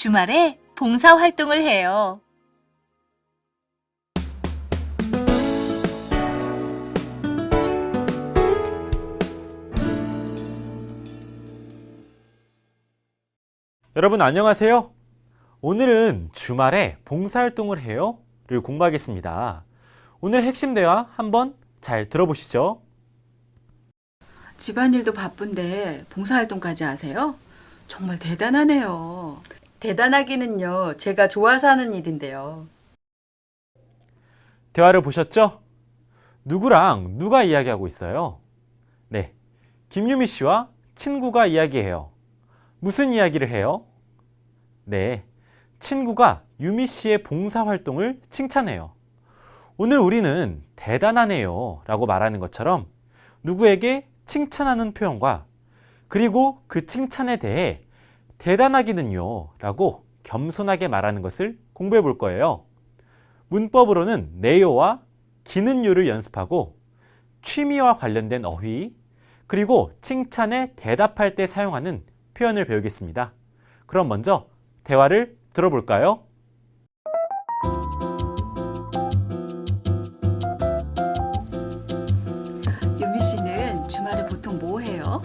주말에 봉사활동을 해요. 여러분 안녕하세요. 오늘은 주말에 봉사활동을 해요 를 공부하겠습니다. 오늘 핵심 대화 한번 잘 들어보시죠. 집안일도 바쁜데 봉사활동까지 하세요? 정말 대단하네요. 대단하기는요, 제가 좋아서 하는 일인데요. 대화를 보셨죠? 누구랑 누가 이야기하고 있어요? 네. 김유미 씨와 친구가 이야기해요. 무슨 이야기를 해요? 네. 친구가 유미 씨의 봉사활동을 칭찬해요. 오늘 우리는 대단하네요 라고 말하는 것처럼 누구에게 칭찬하는 표현과 그리고 그 칭찬에 대해 대단하기는요 라고 겸손하게 말하는 것을 공부해 볼 거예요. 문법으로는 네요와 기는요를 연습하고 취미와 관련된 어휘, 그리고 칭찬에 대답할 때 사용하는 표현을 배우겠습니다. 그럼 먼저 대화를 들어볼까요? 유미 씨는 주말에 보통 뭐 해요?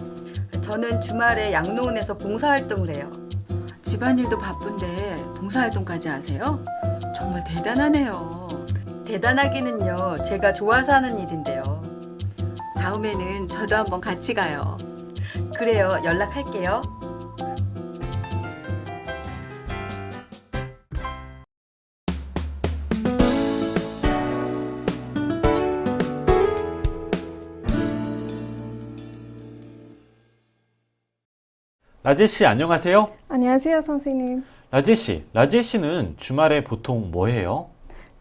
저는 주말에 양로원에서 봉사활동을 해요. 집안일도 바쁜데 봉사활동까지 하세요? 정말 대단하네요. 대단하기는요, 제가 좋아서 하는 일인데요. 다음에는 저도 한번 같이 가요. 그래요, 연락할게요. 라제 씨 안녕하세요. 안녕하세요, 선생님. 라제 씨, 라제 씨는 주말에 보통 뭐 해요?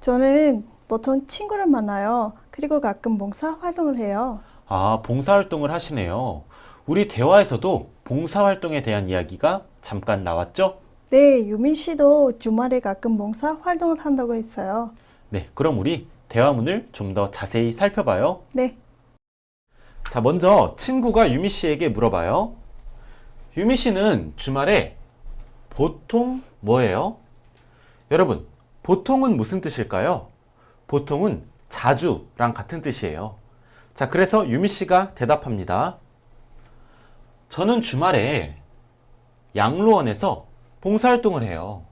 저는 보통 친구를 만나요. 그리고 가끔 봉사 활동을 해요. 아, 봉사 활동을 하시네요. 우리 대화에서도 봉사 활동에 대한 이야기가 잠깐 나왔죠? 네, 유민 씨도 주말에 가끔 봉사 활동을 한다고 했어요. 네, 그럼 우리 대화문을 좀 더 자세히 살펴봐요. 네, 자, 먼저 친구가 유미 씨에게 물어봐요. 유미 씨는 주말에 보통 뭐예요? 여러분, 보통은 무슨 뜻일까요? 보통은 자주랑 같은 뜻이에요. 자, 그래서 유미 씨가 대답합니다. 저는 주말에 양로원에서 봉사활동을 해요.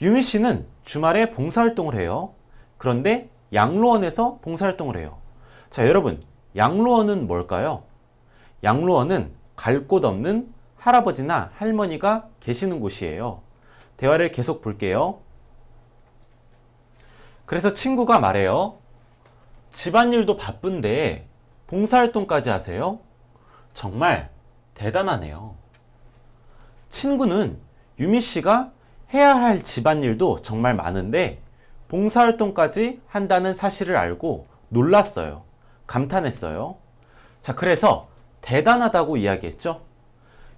유미 씨는 주말에 봉사활동을 해요. 그런데 양로원에서 봉사활동을 해요. 자, 여러분, 양로원은 뭘까요? 양로원은 갈 곳 없는 할아버지나 할머니가 계시는 곳이에요. 대화를 계속 볼게요. 그래서 친구가 말해요. 집안일도 바쁜데 봉사활동까지 하세요? 정말 대단하네요. 친구는 유미 씨가 해야 할 집안일도 정말 많은데 봉사활동까지 한다는 사실을 알고 놀랐어요. 감탄했어요. 자, 그래서 대단하다고 이야기했죠?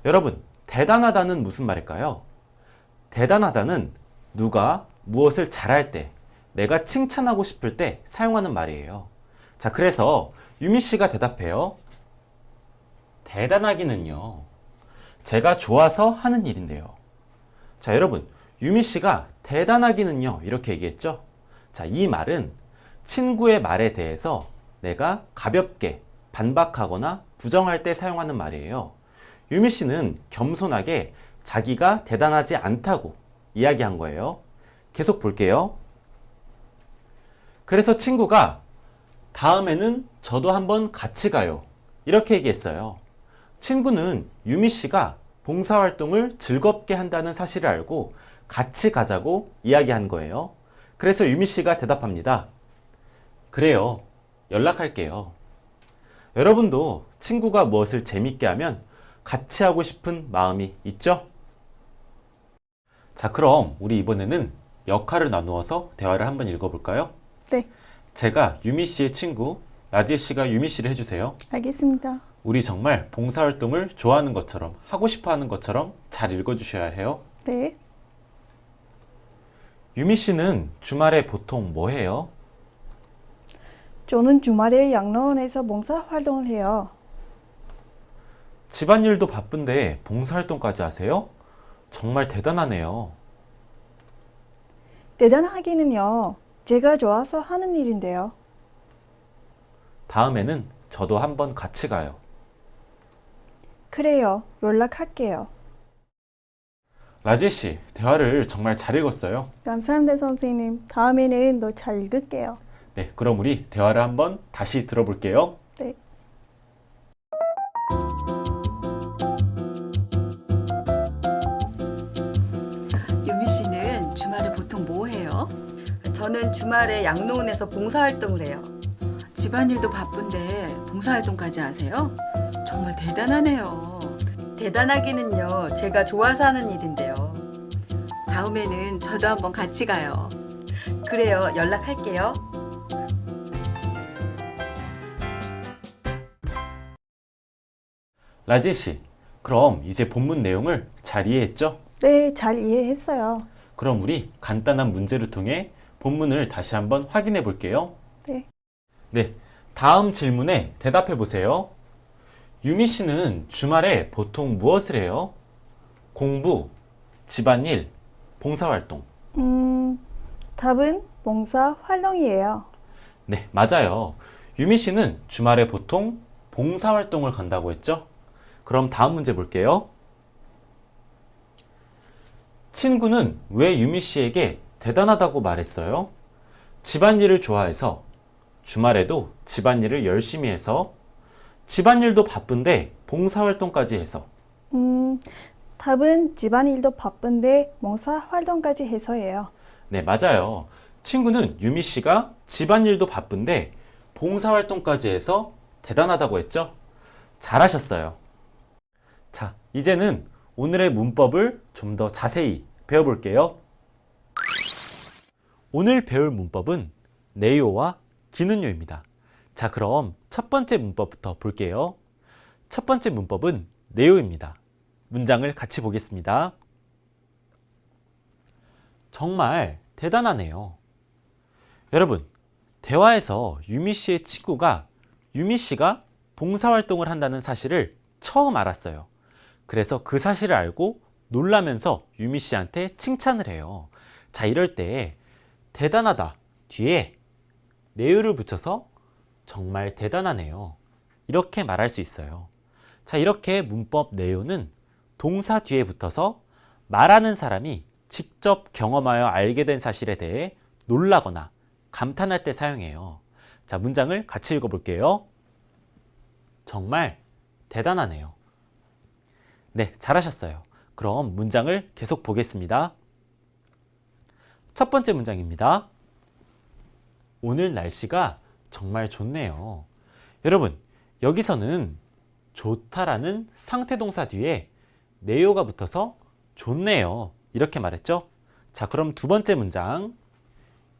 여러분, 대단하다는 무슨 말일까요? 대단하다는 누가 무엇을 잘할 때, 내가 칭찬하고 싶을 때 사용하는 말이에요. 자, 그래서 유미 씨가 대답해요. 대단하기는요. 제가 좋아서 하는 일인데요. 자, 여러분, 유미 씨가 대단하기는요. 이렇게 얘기했죠? 자, 이 말은 친구의 말에 대해서 내가 가볍게 반박하거나 부정할 때 사용하는 말이에요. 유미 씨는 겸손하게 자기가 대단하지 않다고 이야기한 거예요. 계속 볼게요. 그래서 친구가 다음에는 저도 한번 같이 가요. 이렇게 얘기했어요. 친구는 유미 씨가 봉사활동을 즐겁게 한다는 사실을 알고 같이 가자고 이야기한 거예요. 그래서 유미 씨가 대답합니다. 그래요. 연락할게요. 여러분도 친구가 무엇을 재밌게 하면 같이 하고 싶은 마음이 있죠? 자, 그럼 우리 이번에는 역할을 나누어서 대화를 한번 읽어볼까요? 네, 제가 유미 씨의 친구, 라지 씨가 유미 씨를 해주세요. 알겠습니다. 우리 정말 봉사활동을 좋아하는 것처럼, 하고 싶어 하는 것처럼 잘 읽어주셔야 해요. 네, 유미 씨는 주말에 보통 뭐 해요? 저는 주말에 양로원에서 봉사 활동을 해요. 집안일도 바쁜데 봉사활동까지 하세요? 정말 대단하네요. 대단하기는요. 제가 좋아서 하는 일인데요. 다음에는 저도 한번 같이 가요. 그래요. 연락할게요. 라지 씨, 대화를 정말 잘 읽었어요. 감사합니다, 선생님. 다음에는 더 잘 읽을게요. 네, 그럼 우리 대화를 한번 다시 들어볼게요. 네. 저는 주말에 양로원에서 봉사활동을 해요. 집안일도 바쁜데 봉사활동까지 하세요? 정말 대단하네요. 대단하기는요, 제가 좋아서 하는 일인데요. 다음에는 저도 한번 같이 가요. 그래요, 연락할게요. 라지 씨, 그럼 이제 본문 내용을 잘 이해했죠? 네, 잘 이해했어요. 그럼 우리 간단한 문제를 통해 본문을 다시 한번 확인해 볼게요. 네. 네, 다음 질문에 대답해 보세요. 유미 씨는 주말에 보통 무엇을 해요? 공부, 집안일, 봉사활동. 음, 답은 봉사 활동이에요. 네, 맞아요. 유미 씨는 주말에 보통 봉사활동을 간다고 했죠? 그럼 다음 문제 볼게요. 친구는 왜 유미 씨에게 대단하다고 말했어요? 집안일을 좋아해서, 주말에도 집안일을 열심히 해서, 집안일도 바쁜데 봉사활동까지 해서, 음, 답은 집안일도 바쁜데 봉사 활동까지 해서예요. 네, 맞아요. 친구는 유미 씨가 집안일도 바쁜데 봉사활동까지 해서 대단하다고 했죠? 잘하셨어요. 자, 이제는 오늘의 문법을 좀 더 자세히 배워볼게요. 오늘 배울 문법은 네요와 기는요입니다. 자, 그럼 첫 번째 문법부터 볼게요. 첫 번째 문법은 네요입니다. 문장을 같이 보겠습니다. 정말 대단하네요. 여러분, 대화에서 유미 씨의 친구가 유미 씨가 봉사활동을 한다는 사실을 처음 알았어요. 그래서 그 사실을 알고 놀라면서 유미 씨한테 칭찬을 해요. 자, 이럴 때 대단하다 뒤에 내유를 붙여서 정말 대단하네요. 이렇게 말할 수 있어요. 자, 이렇게 문법 내용은 동사 뒤에 붙어서 말하는 사람이 직접 경험하여 알게 된 사실에 대해 놀라거나 감탄할 때 사용해요. 자, 문장을 같이 읽어볼게요. 정말 대단하네요. 네, 잘하셨어요. 그럼 문장을 계속 보겠습니다. 첫 번째 문장입니다. 오늘 날씨가 정말 좋네요. 여러분, 여기서는 좋다라는 상태 동사 뒤에 네요가 붙어서 좋네요. 이렇게 말했죠? 자, 그럼 두 번째 문장.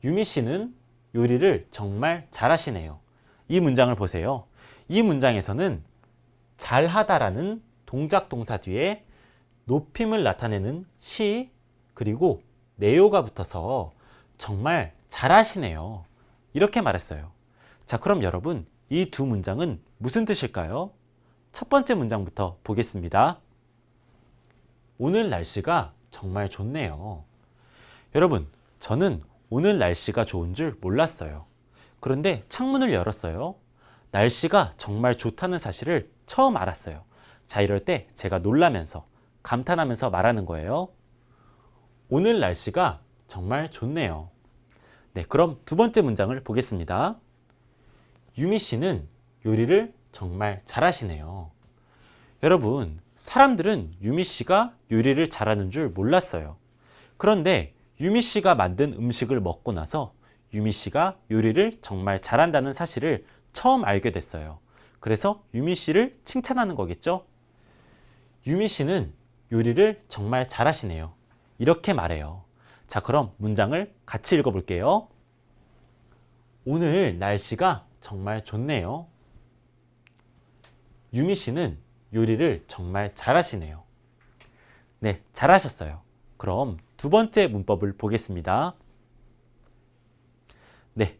유미 씨는 요리를 정말 잘하시네요. 이 문장을 보세요. 이 문장에서는 잘하다라는 동작 동사 뒤에 높임을 나타내는 시 그리고 네요가 붙어서 정말 잘하시네요. 이렇게 말했어요. 자, 그럼 여러분 이 두 문장은 무슨 뜻일까요? 첫 번째 문장부터 보겠습니다. 오늘 날씨가 정말 좋네요. 여러분, 저는 오늘 날씨가 좋은 줄 몰랐어요. 그런데 창문을 열었어요. 날씨가 정말 좋다는 사실을 처음 알았어요. 자, 이럴 때 제가 놀라면서 감탄하면서 말하는 거예요. 오늘 날씨가 정말 좋네요. 네, 그럼 두 번째 문장을 보겠습니다. 유미 씨는 요리를 정말 잘하시네요. 여러분, 사람들은 유미 씨가 요리를 잘하는 줄 몰랐어요. 그런데 유미 씨가 만든 음식을 먹고 나서 유미 씨가 요리를 정말 잘한다는 사실을 처음 알게 됐어요. 그래서 유미 씨를 칭찬하는 거겠죠? 유미 씨는 요리를 정말 잘하시네요. 이렇게 말해요. 자, 그럼 문장을 같이 읽어볼게요. 오늘 날씨가 정말 좋네요. 유미 씨는 요리를 정말 잘하시네요. 네, 잘하셨어요. 그럼 두 번째 문법을 보겠습니다. 네,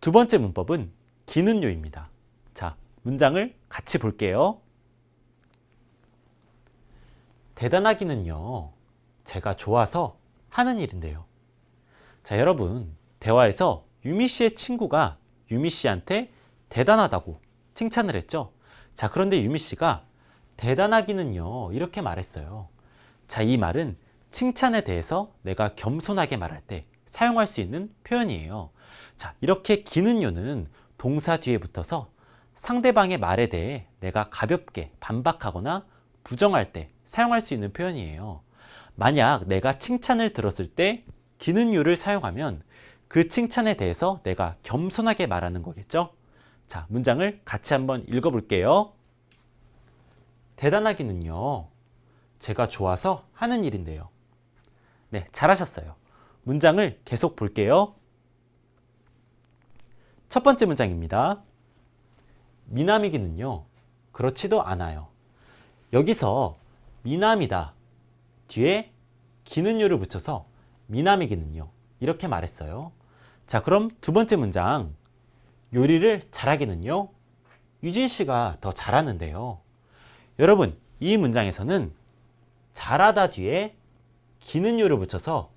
두 번째 문법은 기는 요입니다. 자, 문장을 같이 볼게요. 대단하기는요, 제가 좋아서 하는 일인데요. 자, 여러분, 대화에서 유미 씨의 친구가 유미 씨한테 대단하다고 칭찬을 했죠. 자, 그런데 유미 씨가 대단하기는요, 이렇게 말했어요. 자, 이 말은 칭찬에 대해서 내가 겸손하게 말할 때 사용할 수 있는 표현이에요. 자, 이렇게 기는요는 동사 뒤에 붙어서 상대방의 말에 대해 내가 가볍게 반박하거나 부정할 때 사용할 수 있는 표현이에요. 만약 내가 칭찬을 들었을 때 기는유를 사용하면 그 칭찬에 대해서 내가 겸손하게 말하는 거겠죠? 자, 문장을 같이 한번 읽어볼게요. 대단하기는요, 제가 좋아서 하는 일인데요. 네, 잘하셨어요. 문장을 계속 볼게요. 첫 번째 문장입니다. 미남이기는요, 그렇지도 않아요. 여기서 미남이다 뒤에 기는요를 붙여서 미남이기는요 이렇게 말했어요. 자, 그럼 두 번째 문장 요리를 잘하기는요 유진 씨가 더 잘하는데요. 여러분, 이 문장에서는 잘하다 뒤에 기는요를 붙여서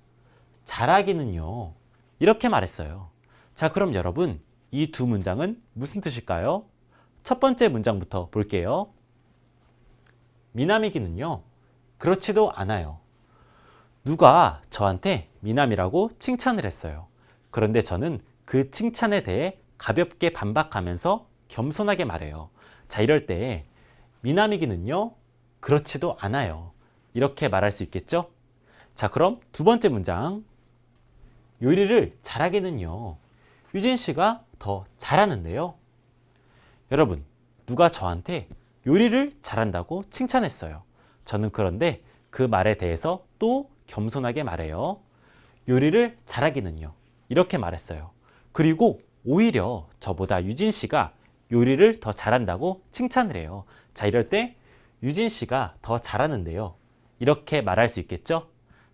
잘하기는요 이렇게 말했어요. 자, 그럼 여러분 이 두 문장은 무슨 뜻일까요? 첫 번째 문장부터 볼게요. 미남이기는요, 그렇지도 않아요. 누가 저한테 미남이라고 칭찬을 했어요. 그런데 저는 그 칭찬에 대해 가볍게 반박하면서 겸손하게 말해요. 자, 이럴 때 미남이기는요, 그렇지도 않아요. 이렇게 말할 수 있겠죠? 자, 그럼 두 번째 문장. 요리를 잘하기는요, 유진 씨가 더 잘하는데요. 여러분, 누가 저한테 요리를 잘한다고 칭찬했어요. 저는 그런데 그 말에 대해서 또 겸손하게 말해요. 요리를 잘하기는요. 이렇게 말했어요. 그리고 오히려 저보다 유진 씨가 요리를 더 잘한다고 칭찬을 해요. 자, 이럴 때 유진 씨가 더 잘하는데요. 이렇게 말할 수 있겠죠?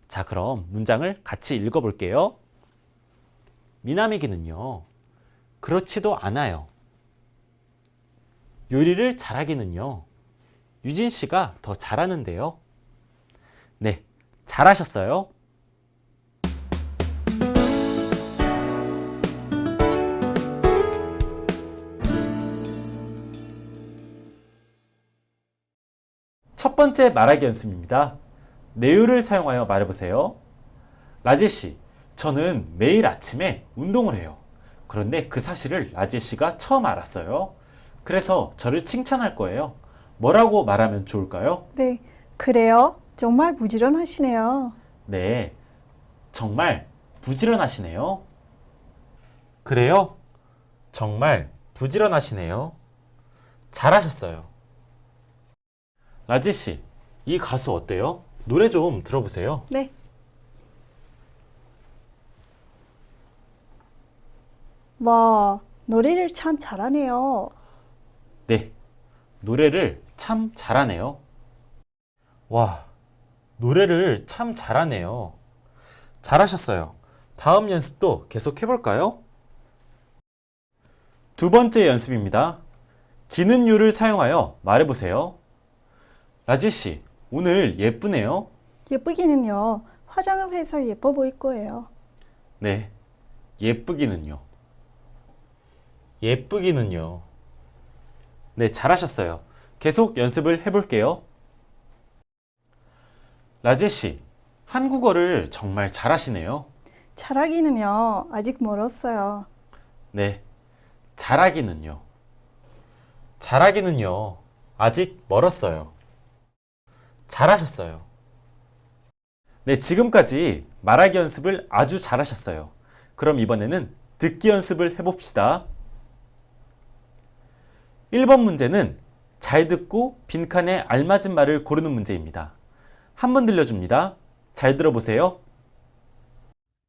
자, 그럼 문장을 같이 읽어볼게요. 미남이기는요. 그렇지도 않아요. 요리를 잘하기는요. 유진 씨가 더 잘하는데요. 네, 잘하셨어요. 첫 번째 말하기 연습입니다. 내유를 사용하여 말해보세요. 라제 씨, 저는 매일 아침에 운동을 해요. 그런데 그 사실을 라제 씨가 처음 알았어요. 그래서 저를 칭찬할 거예요. 뭐라고 말하면 좋을까요? 네, 그래요? 정말 부지런하시네요. 네, 정말 부지런하시네요. 그래요? 정말 부지런하시네요. 잘하셨어요. 라지 씨, 이 가수 어때요? 노래 좀 들어보세요. 네. 와, 노래를 참 잘하네요. 네, 노래를 참 잘하네요. 와, 노래를 참 잘하네요. 잘하셨어요. 다음 연습도 계속 해볼까요? 두 번째 연습입니다. 기는요를 사용하여 말해보세요. 라지 씨, 오늘 예쁘네요. 예쁘기는요. 화장을 해서 예뻐 보일 거예요. 네, 예쁘기는요. 예쁘기는요. 네, 잘하셨어요. 계속 연습을 해볼게요. 라제 씨, 한국어를 정말 잘하시네요. 잘하기는요. 아직 멀었어요. 네, 잘하기는요. 잘하기는요. 아직 멀었어요. 잘하셨어요. 네, 지금까지 말하기 연습을 아주 잘하셨어요. 그럼 이번에는 듣기 연습을 해봅시다. 1번 문제는 잘 듣고 빈칸에 알맞은 말을 고르는 문제입니다. 한 번 들려줍니다. 잘 들어보세요.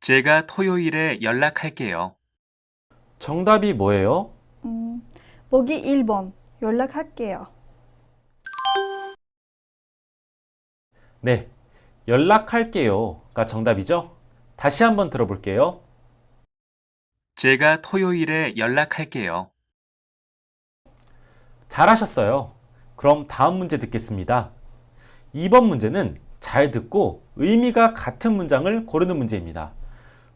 제가 토요일에 연락할게요. 정답이 뭐예요? 음, 보기 1번 연락할게요. 네, 연락할게요가 정답이죠? 다시 한번 들어볼게요. 제가 토요일에 연락할게요. 잘하셨어요. 그럼 다음 문제 듣겠습니다. 2번 문제는 잘 듣고 의미가 같은 문장을 고르는 문제입니다.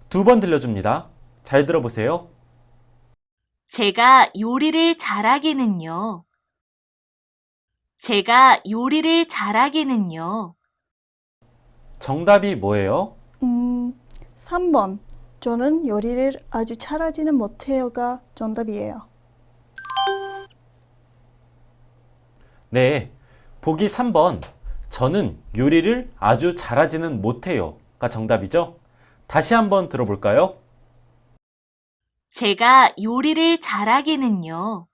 두 번 들려줍니다. 잘 들어보세요. 제가 요리를 잘하기는요. 제가 요리를 잘하기는요. 정답이 뭐예요? 음, 3번. 저는 요리를 아주 잘하지는 못해요가 정답이에요. 네. 보기 3번. 저는 요리를 아주 잘하지는 못해요 가 정답이죠. 다시 한번 들어볼까요? 제가 요리를 잘하기는요.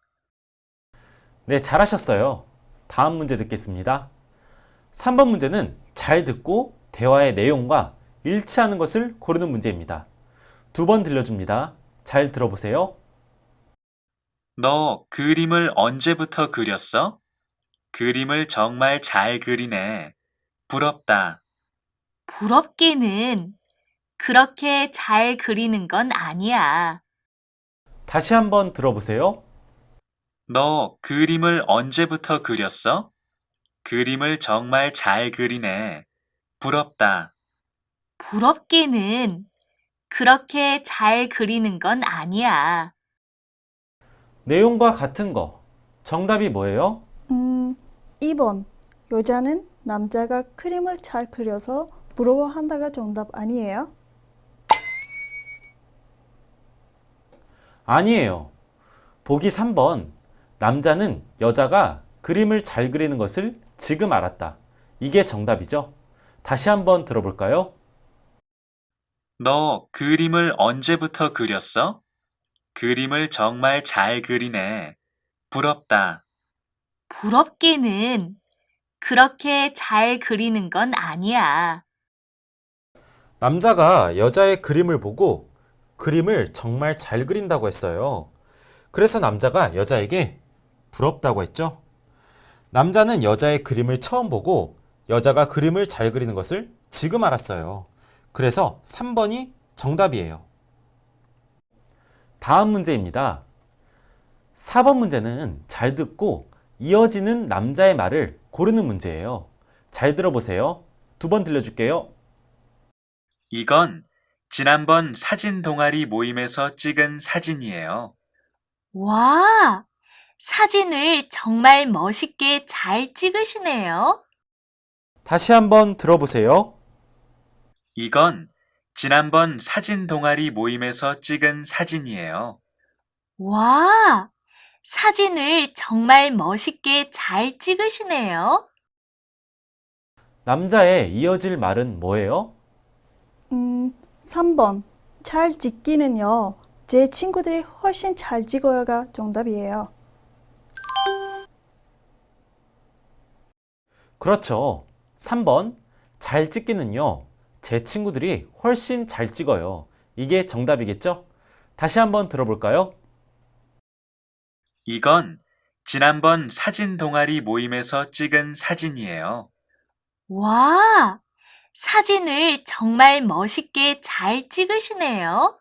네, 잘하셨어요. 다음 문제 듣겠습니다. 3번 문제는 잘 듣고 대화의 내용과 일치하는 것을 고르는 문제입니다. 두 번 들려줍니다. 잘 들어보세요. 너 그림을 언제부터 그렸어? 그림을 정말 잘 그리네. 부럽다. 부럽게는 그렇게 잘 그리는 건 아니야. 다시 한번 들어보세요. 너 그림을 언제부터 그렸어? 그림을 정말 잘 그리네. 부럽다. 부럽게는 그렇게 잘 그리는 건 아니야. 내용과 같은 거. 정답이 뭐예요? 음, 2번. 여자는 남자가 그림을 잘 그려서 부러워한다가 정답 아니에요? 아니에요. 보기 3번. 남자는 여자가 그림을 잘 그리는 것을 지금 알았다. 이게 정답이죠. 다시 한번 들어볼까요? 너 그림을 언제부터 그렸어? 그림을 정말 잘 그리네. 부럽다. 부럽게는 그렇게 잘 그리는 건 아니야. 남자가 여자의 그림을 보고 그림을 정말 잘 그린다고 했어요. 그래서 남자가 여자에게 부럽다고 했죠. 남자는 여자의 그림을 처음 보고 여자가 그림을 잘 그리는 것을 지금 알았어요. 그래서 3번이 정답이에요. 다음 문제입니다. 4번 문제는 잘 듣고 이어지는 남자의 말을 고르는 문제예요. 잘 들어보세요. 두 번 들려줄게요. 이건 지난번 사진 동아리 모임에서 찍은 사진이에요. 와, 사진을 정말 멋있게 잘 찍으시네요. 다시 한번 들어보세요. 이건 지난번 사진 동아리 모임에서 찍은 사진이에요. 와, 사진을 정말 멋있게 잘 찍으시네요. 남자의 이어질 말은 뭐예요? 음, 3번. 잘 찍기는요. 제 친구들이 훨씬 잘 찍어요가 정답이에요. 그렇죠. 3번. 잘 찍기는요. 제 친구들이 훨씬 잘 찍어요. 이게 정답이겠죠? 다시 한번 들어볼까요? 이건 지난번 사진 동아리 모임에서 찍은 사진이에요. 와, 사진을 정말 멋있게 잘 찍으시네요.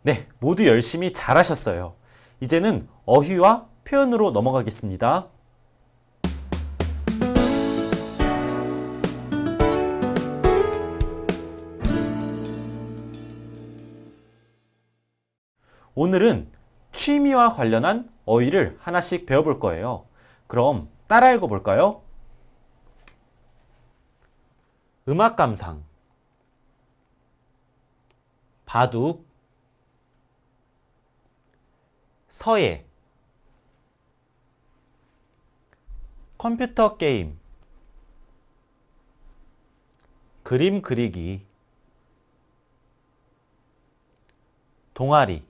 네, 모두 열심히 잘하셨어요. 이제는 어휘와 표현으로 넘어가겠습니다. 오늘은 취미와 관련한 어휘를 하나씩 배워볼 거예요. 그럼 따라 읽어볼까요? 음악 감상, 바둑, 서예, 컴퓨터 게임, 그림 그리기, 동아리.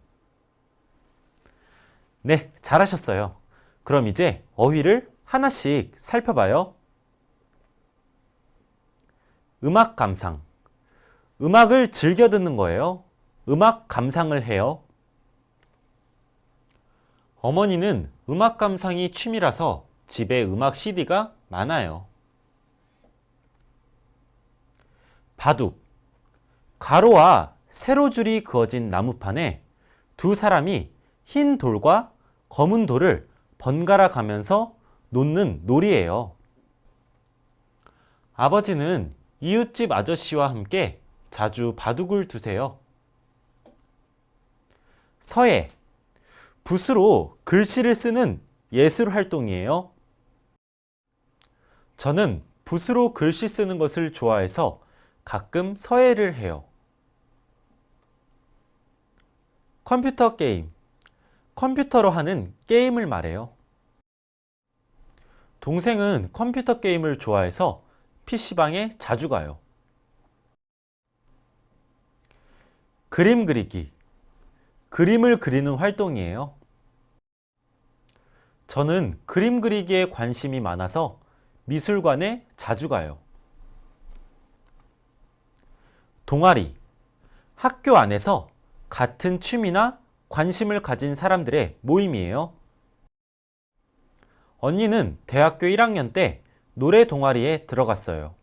네, 잘하셨어요. 그럼 이제 어휘를 하나씩 살펴봐요. 음악 감상. 음악을 즐겨 듣는 거예요. 음악 감상을 해요. 어머니는 음악 감상이 취미라서 집에 음악 CD가 많아요. 바둑. 가로와 세로 줄이 그어진 나무판에 두 사람이 흰 돌과 검은 돌을 번갈아 가면서 놓는 놀이예요. 아버지는 이웃집 아저씨와 함께 자주 바둑을 두세요. 서예. 붓으로 글씨를 쓰는 예술 활동이에요. 저는 붓으로 글씨 쓰는 것을 좋아해서 가끔 서예를 해요. 컴퓨터 게임. 컴퓨터로 하는 게임을 말해요. 동생은 컴퓨터 게임을 좋아해서 PC방에 자주 가요. 그림 그리기. 그림을 그리는 활동이에요. 저는 그림 그리기에 관심이 많아서 미술관에 자주 가요. 동아리. 학교 안에서 같은 취미나 관심을 가진 사람들의 모임이에요. 언니는 대학교 1학년 때 노래 동아리에 들어갔어요.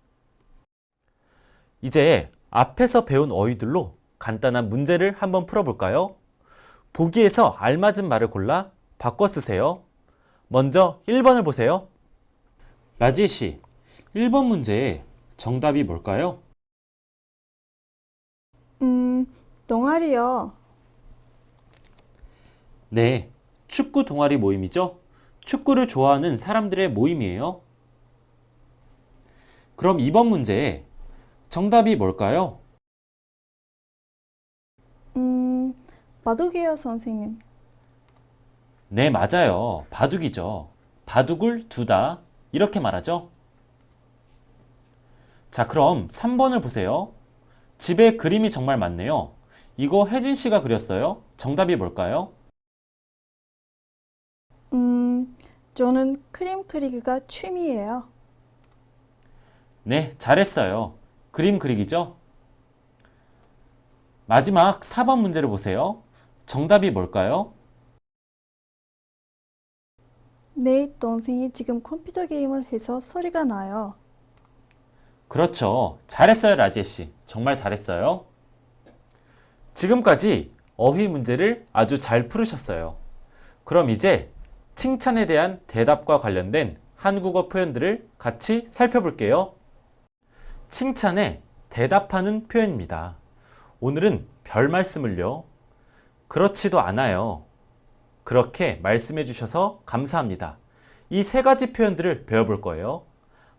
이제 앞에서 배운 어휘들로 간단한 문제를 한번 풀어볼까요? 보기에서 알맞은 말을 골라 바꿔 쓰세요. 먼저 1번을 보세요. 라지 씨, 1번 문제의 정답이 뭘까요? 음, 동아리요. 네, 축구 동아리 모임이죠. 축구를 좋아하는 사람들의 모임이에요. 그럼 2번 문제 정답이 뭘까요? 음, 바둑이요, 선생님. 네, 맞아요. 바둑이죠. 바둑을 두다. 이렇게 말하죠. 자, 그럼 3번을 보세요. 집에 그림이 정말 많네요. 이거 혜진 씨가 그렸어요. 정답이 뭘까요? 음, 저는 그림 그리기가 취미예요. 네, 잘했어요. 그림 그리기죠? 마지막 4번 문제를 보세요. 정답이 뭘까요? 내 동생이 지금 컴퓨터 게임을 해서 소리가 나요. 그렇죠. 잘했어요, 라지에 씨. 정말 잘했어요. 지금까지 어휘 문제를 아주 잘 풀으셨어요. 그럼 이제 칭찬에 대한 대답과 관련된 한국어 표현들을 같이 살펴볼게요. 칭찬에 대답하는 표현입니다. 오늘은 별 말씀을요. 그렇지도 않아요. 그렇게 말씀해 주셔서 감사합니다. 이 세 가지 표현들을 배워볼 거예요.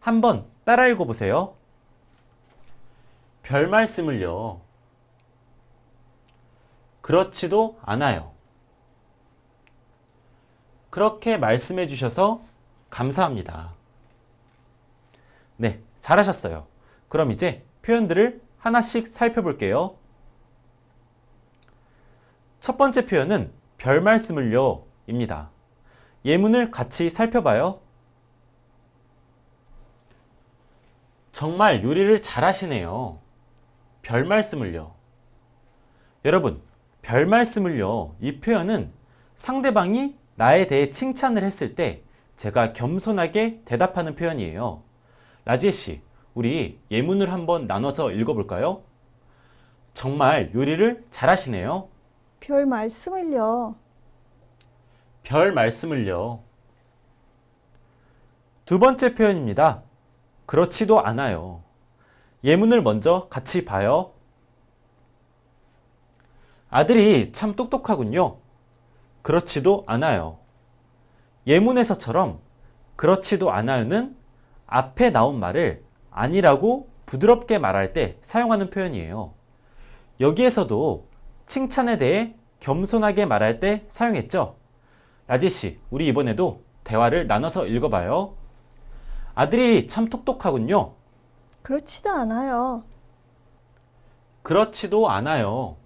한번 따라 읽어보세요. 별 말씀을요. 그렇지도 않아요. 그렇게 말씀해 주셔서 감사합니다. 네, 잘하셨어요. 그럼 이제 표현들을 하나씩 살펴볼게요. 첫 번째 표현은 별 말씀을요 입니다. 예문을 같이 살펴봐요. 정말 요리를 잘하시네요. 별 말씀을요. 여러분, 별 말씀을요. 이 표현은 상대방이 나에 대해 칭찬을 했을 때 제가 겸손하게 대답하는 표현이에요. 라지에 씨, 우리 예문을 한번 나눠서 읽어볼까요? 정말 요리를 잘하시네요. 별 말씀을요. 별 말씀을요. 두 번째 표현입니다. 그렇지도 않아요. 예문을 먼저 같이 봐요. 아들이 참 똑똑하군요. 그렇지도 않아요. 예문에서처럼 그렇지도 않아요는 앞에 나온 말을 아니라고 부드럽게 말할 때 사용하는 표현이에요. 여기에서도 칭찬에 대해 겸손하게 말할 때 사용했죠. 라지 씨, 우리 이번에도 대화를 나눠서 읽어봐요. 아들이 참 똑똑하군요. 그렇지도 않아요. 그렇지도 않아요.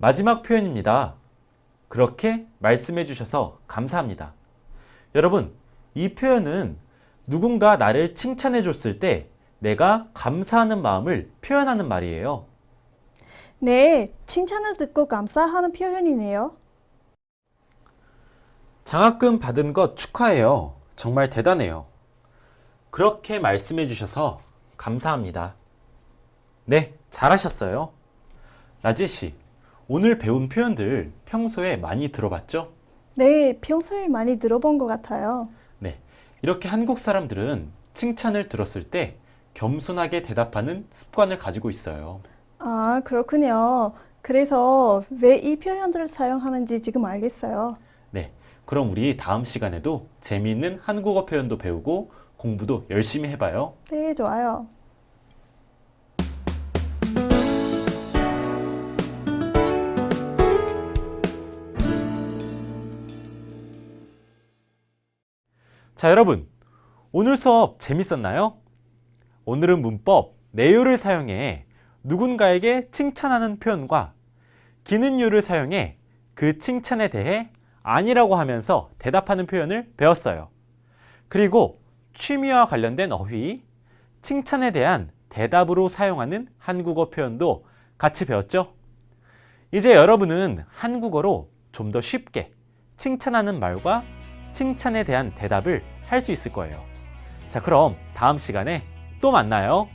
마지막 표현입니다. 그렇게 말씀해 주셔서 감사합니다. 여러분, 이 표현은 누군가 나를 칭찬해 줬을 때 내가 감사하는 마음을 표현하는 말이에요. 네, 칭찬을 듣고 감사하는 표현이네요. 장학금 받은 것 축하해요. 정말 대단해요. 그렇게 말씀해 주셔서 감사합니다. 네, 잘하셨어요. 라지 씨, 오늘 배운 표현들 평소에 많이 들어봤죠? 네, 평소에 많이 들어본 것 같아요. 네, 이렇게 한국 사람들은 칭찬을 들었을 때 겸손하게 대답하는 습관을 가지고 있어요. 아, 그렇군요. 그래서 왜 이 표현들을 사용하는지 지금 알겠어요. 네. 그럼 우리 다음 시간에도 재미있는 한국어 표현도 배우고 공부도 열심히 해봐요. 네, 좋아요. 자, 여러분. 오늘 수업 재밌었나요? 오늘은 문법 내요를 사용해 누군가에게 칭찬하는 표현과 기는유를 사용해 그 칭찬에 대해 아니라고 하면서 대답하는 표현을 배웠어요. 그리고 취미와 관련된 어휘, 칭찬에 대한 대답으로 사용하는 한국어 표현도 같이 배웠죠? 이제 여러분은 한국어로 좀 더 쉽게 칭찬하는 말과 칭찬에 대한 대답을 할 수 있을 거예요. 자, 그럼 다음 시간에 또 만나요.